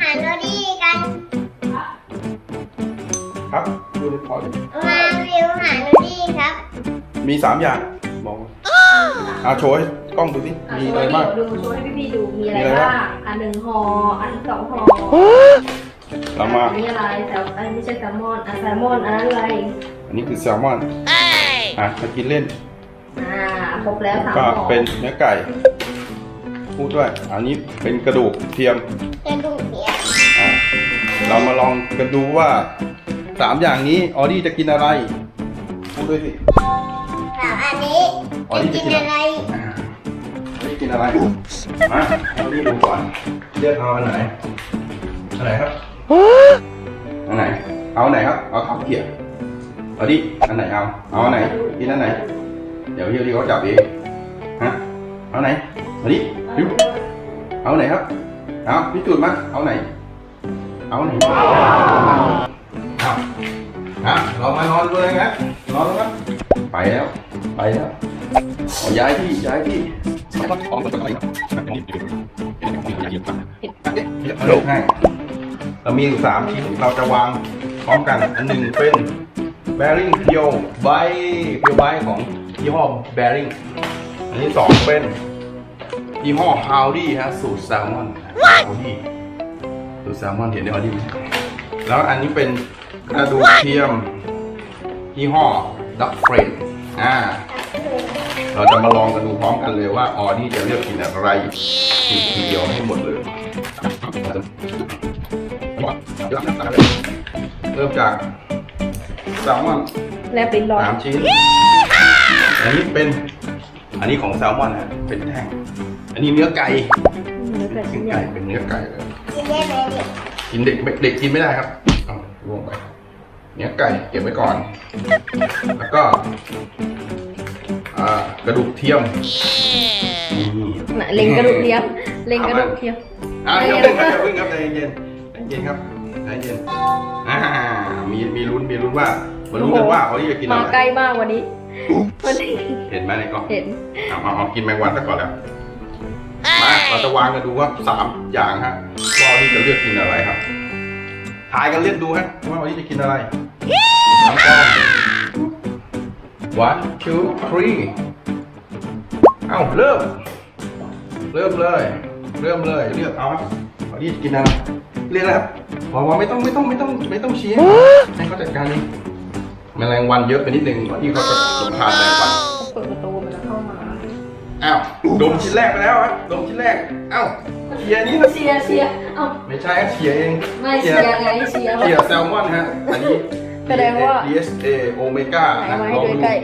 หาโนดี้กัน ครับดูในพอร์ตมาเร็วหาโนดี้ครับ มีสามอย่างบอกมาอ่าโชว์ให้กล้องดูสิมีอะไรบ้าง ดูโชว์ให้พี่ๆดู มีอะไรมีอะไรบ้างบ้าง อันหนึ่งห่อ อันสองห่อเรามาอันนี้อะไรแซลอันนี้ไม่ใช่แซลมอนอันแซลมอนอันนั้นอะไร อันนี้คือแซลมอนอะมากินเล่น อ่า ครบแล้วสามก็ห่อเป็นเนื้อไก่ พูดด้วย อันนี้เป็นกระดูกเทียมกระดูกเนี่ยอะเรามาลองกันดูว่าสามอย่างนี้ออดี้จะกินอะไรพูดด้วยสิสามอันนี้อ๋อนี่จะจะกิกินนอะอะไรไรอ่าออดี้กินอะไรมาออดี้ดูก่อนเลือกเอาอันไหนอันไหนครับอันไหนเอาอันไหนครับเอาข้าวเกรี๊ยวออดี้อันไหนเอาเอาอันไหนกินอันไหน เดี๋ยวเฮียดีเขาจับเองฮะเอาไหนออดี้ เอาไหนครับ เอาพิจูดมา เอาไหน เอาไหนเอาอะเรามานอนเลยนะนอนแล้วครับ ไปแล้ว ไปแล้วเอย้ายที่ ย้ายที่ของตัวอะไรให้เรามีสามชิ้นเราจะวางพร้อมกัน อันหนึ่งเป็น bearing เพียวใบเพียวใบของยี่ห้อ bearing อันที่สองเป็น ยี่ห้อ howdy ฮะสูตรแซลมอน howdy สูตรแซลมอนเห็นได้ howdy ไหมแล้วอันนี้เป็นกระดูกเทียมยี่ห้อ duck friend อ่าเราจะมาลองกันดูพร้อมกันเลยว่าออดี้จะเลือกกินอะไรกินทีเดียวให้หมดเลย เริ่มจากแซลมอนแลบลิ้นรอสามชิ้น อันนี้เป็น อันนี้ของแซลมอนนะเป็นแท่ง อันนี้เนื้อไก่เนื้อไก่เป็ชิ้นนใหไก่ญ่เป็นเนื้อไก่เลยกินได้ไหมเนี่ยกินเด็กเด็กกินไม่ได้ครับเอาลงไป เนื้อไก่เก็บไว้ก่อน แล้วก็อ่ากระดูกเทียมนี่น่ะเล็งกระดูกเทียมเล็งกระดูกเทียม อ่าเดี๋ยวเพิ่งครับเดี๋ยวเพิ่งครับใจเย็นใจเย็นครับใจเย็นอ่ามีมีลุ้นมีลุ้นว่ามาลุ้นกันว่าเขาจะกินอะมาไรใกล้มากวันนี้วันนี้เห็นไหมในกล้องเห็นเอาเอาเอากินแมงวันซะก่อนแล้วมา เราจะวางกันดูว่าสามอย่างฮะว่าวันนี้จะเลือกกินอะไรครับถ่ายกันเล่นดูฮะว่าวันนี้จะกินอะไรสามกล้อง one two three เอ้าเริ่ม เริ่มเลย เริ่มเลยเลือกเอาครับวันนี้จะกินอะไรเรียกอะไรครับบอกว่าไม่ต้องไม่ต้องไม่ต้องไม่ต้องเชียร์ให้เขาจัดการเองแมลงวันเยอะไปนิดนึงวันที่เขาจะสมทานแมลงวันเปิดประตู อ้าวดมชิ้นแรกไปแล้วครับดมชิ้นแรกเอ้าเชียร์นี่นะเชียร์เชียร์เอ้าไม่ใช่ครับเชียร์เองไม่เชียร์ไงเชียร์เชียร์แซลมอนฮะอันนี้ แสดงว่า DSA โอเมก้าไหนนะมาลให้องดูดู ใกล้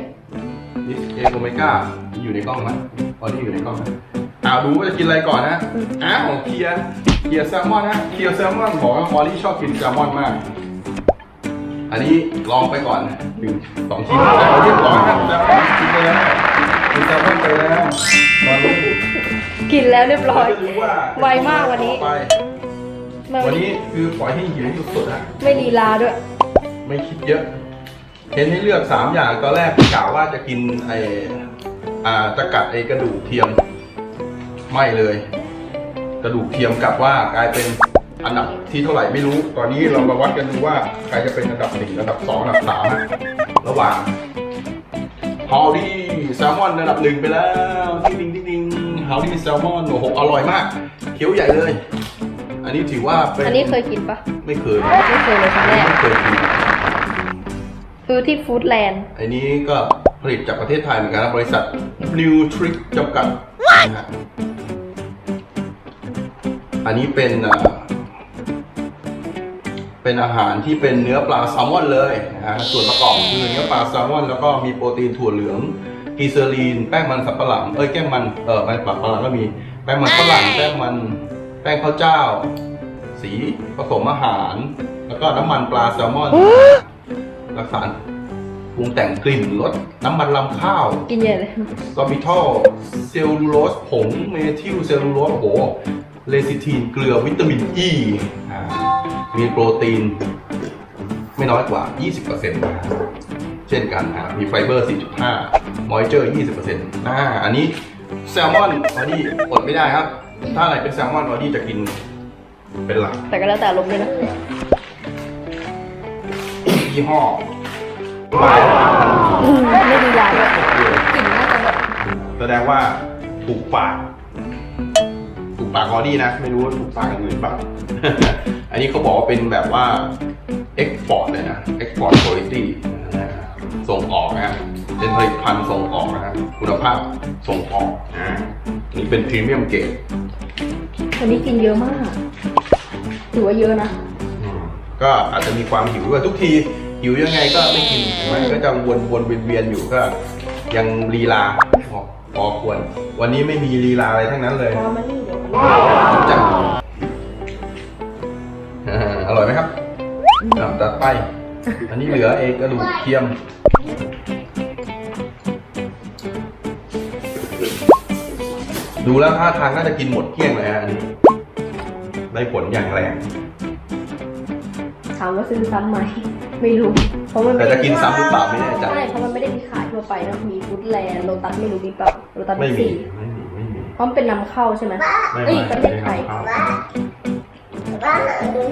DSA โอเมก้าอยู่ในกล้องไหมตอนนี้อยู่ในกล้องไหมอ้าวดูว่าจะกินอะไรก่อนนะอ้าวเคียร์เคียร์แซลมอนฮะเคียร์แซลมอนบอกว่าฟอรี่ชอบกินแซลมอนมาก อันนี้ลองไปก่อนหนึ่งสองชิ้นแล้วเรียบร้อยครับแซลมอนกินไปแล้ว กินแซลมอนไปแล้วตอนนี้กินแล้วเรียบร้อย จะรู้ว่าไวมากวันนี้ ต่อไปไม่วันนี้คือปล่อยให้หิวสุดๆฮะไม่ลีลาด้วย ไม่คิดเยอะ เห็นให้เลือกสามอย่างตอนแรกกล่าวว่าจะกินไออ่าจะกัดไอกระดูกเทียม ไม่เลย กระดูกเทียมกลับว่ากลายเป็นอันดับที่เท่าไหร่ไม่รู้ ตอนนี้เรามาวัดกันดูว่าใครจะเป็นอันดับหนึ่งอันดับสองอันดับสามฮะระหว่าง ฮอลดี้แซลมอนอันดับหนึ่งไปแล้วที่ดิงที่ดิงฮอลดี้แซลมอนโอ้โหอร่อยมากเคี้ยวใหญ่เลย อันนี้ถือว่าเป็นอันนี้เคยกินปะไม่เคยไม่เคยเลยครั้งแรกไม่เคยกินคือที่ฟู้ดแลนด์อันนี้ก็ผลิตจากประเทศไทยเหมือนกันนะบริษัท New Trick จำกัดนะฮะอันนี้เป็นอ่า เป็นอาหารที่เป็นเนื้อปลาแซลมอนเลยนะฮะส่วนประกอบคือเนื้อปลาแซลมอนแล้วก็มีโปรตีนถั่วเหลืองกีเซอรีน แป้งมันสับปะหลังเอ้ยแก้มมันเออแป้งสับปะหลังก็มีแป้งมันฝรั่งแป้งมันแป้งข้าวเจ้า สีผสมอาหาร แล้วก็น้ำมันปลาแซลมอนรักษาปรุงแต่งกลิ่นลดน้ำมันลำข้าว กินใหญ่เลยซอบิทอลเซลลูโลสผงเมทิลเซลลูโลสโอ้โหเลซิทีนเกลือวิตามินอ e, ีอ่า มีโปรตีน ไม่น้อยกว่า 20%นะเช่นกันอะมีไฟเบอร์ 4.5 มอยเจอร์ 20%อ่าอันนี้แซลมอนอันนี้อดไม่ได้ครับ ถ้าอะไรเป็นแซลมอนออดี้จะกินเป็นหลัก แต่ก็แล้วแต่ลมณ์ด้วยนะยี่ห้อลายอืมไม่ดีลายด้วยกลิ่นน่าจะแบบแสดงว่าถูกปากถูก ปากออดี้นะ ไม่รู้ว่าถูกปากอนอื่นเปล่าอันนี้เขาบอกว่าเป็นแบบว่า export เลยนะ export quality นะฮะส่งออกนะเป็นผลิตภัณฑ์ส่งออกนะฮะคุณภาพส่งออกอ่าอันนี่เป็นพรีเมียมเกรดวันนี้กินเยอะมาก ถือว่าเยอะนะ ก็อาจจะมีความหิวด้วยทุกทีหิวยังไงก็ไม่กินใช่ไหมก็จะวนวนเวียนเวียนๆอยู่ก็ยังลีลา พอพอควร วันนี้ไม่มีลีลาอะไรทั้งนั้นเลยพอมันนี่เดี๋ยวมันจังอ่าอร่อยไหมครับอ่าตัดไป อันนี้เหลือเองกระดูกเทียม ดูแล้วท่าทางน่าจะกินหมดเกลี้ยงเลยฮะอันนี้ได้ผลอย่างแรง ถามว่าซื้อซ้ำไหมไม่รู้ เพราะมันแต่ไม่จะได้กินซ้ำหรือเปล่าไม่แน่ใจ ใช่เพราะมันไม่ได้มีขายทั่ วไปนะมีฟู้ดแลนด์โลตัสไม่รู้มีเปล่าโลตัสไม่มีมี สี่ไม่มี ไม่มี เพราะมันเป็นนำเข้าใช่ไหมไม่เอ้ยไม่ประเทศไทยม่ว่าว่าหาดู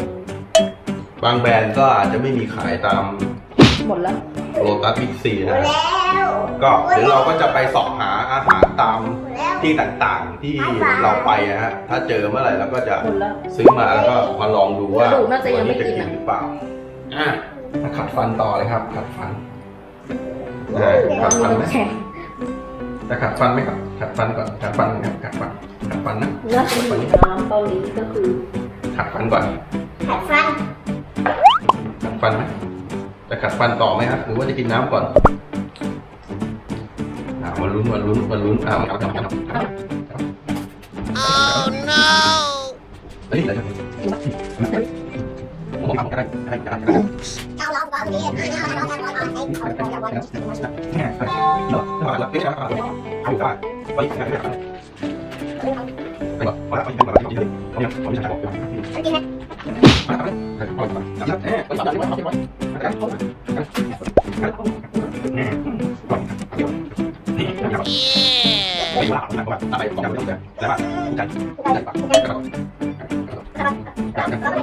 บางแบรนด์ก็อาจจะไม่มีขายตามหมดแล้ว โลตัสบิ๊กซีนะแล้วก็เดี๋ยวเราก็จะไปเสอบหาอาหารตามแล้วที่ต่างๆที่เราไปนะฮะ ถ้าเจอเมื่อไหร่เราก็จะหมดแล้วซื้อมาแล้วก็มาลองดูว่ากระดูกน่าจะยังไม่วักินอะหรือเปล่า อะมาขัดฟันต่อเลยครับ ขัดฟัน ขัดฟันไหมจะขัดฟันไหมครับ ขัดฟันก่อน ขัดฟันครับ ขัดฟัน ขัดฟันนะแล้วคือน้ำเกาหลีก็คือ ขัดฟันก่อน ขัดฟัน ขัดฟันไหมจะขัดฟันต่อไหมครับ หรือว่าจะกินน้ำก่อนอ่ามาลุ้นมาลุ้นมาลุ้นอ่ามาครับครับครับครับ Oh no เฮ้ย อ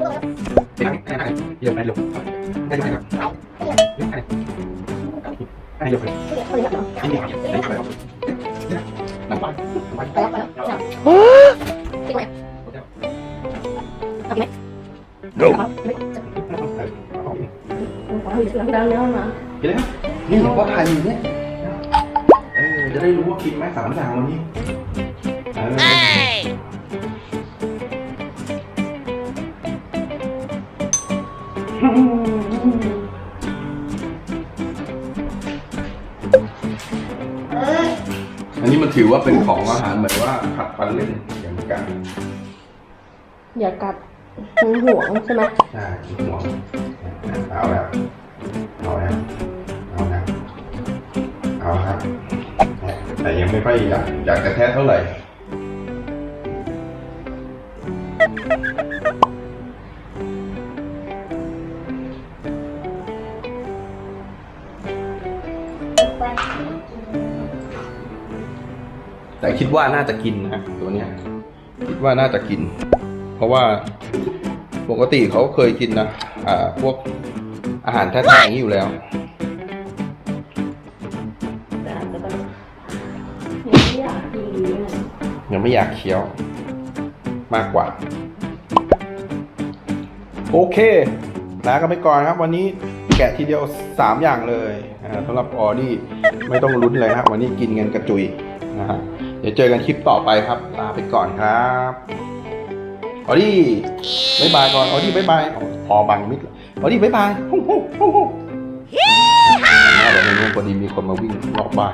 ะ ได้เยอะไปคนนี้แบบเนาะไม่มีครับไม่มีอะไรครับน้ำไปไปไปแล้วไปแล้วจริงไหมเอาไหมโดเอาไหมเอาอยู่ที่ร้านแล้วนะกินเลยครับนี่พ่อถ่ายอยู่เนี่ยเออจะได้รู้ว่ากินไหมสามอย่างวันนี้เออ ถือว่าเป็นของอาหารเหมือนว่าขัดฟันเล่นอย่างกันอย่ากัดห่วงใช่ไหมใช่หัวเอาแล้วเอาแล้วเอาแล้วเอาครับแต่ยังไม่ค่อยอยากอยากจะแท้เท่าไหร่ แต่คิดว่าน่าจะกินนะตัวเนี้ยคิดว่าน่าจะกิน เพราะว่าปกติเขาเคยกินนะอ่าพวกอาหารแท้ๆอย่างนี้อยู่แล้วแต่อาจจะแบบยังไม่อยากกินเลยนะยังไม่อยากเคี้ยว มากกว่า โอเคลากันไปก่อนครับ วันนี้แกะทีเดียว 3 อย่างเลยสำหรับออดี้ไม่ต้องลุ้นเลยครับวันนี้กินเงินกระจุยนะฮะ เดี๋ยวเจอกันคลิปต่อไปครับลาไปก่อนครับออดี้บายบายก่อนออดี้บายบายอ๋อพอบังมิดเลยออดี้บายบายฮู้ฮู้ฮู้ฮู้เดี๋ยวในนู้นพอดีมีคนมาวิ่งรอบบ้าน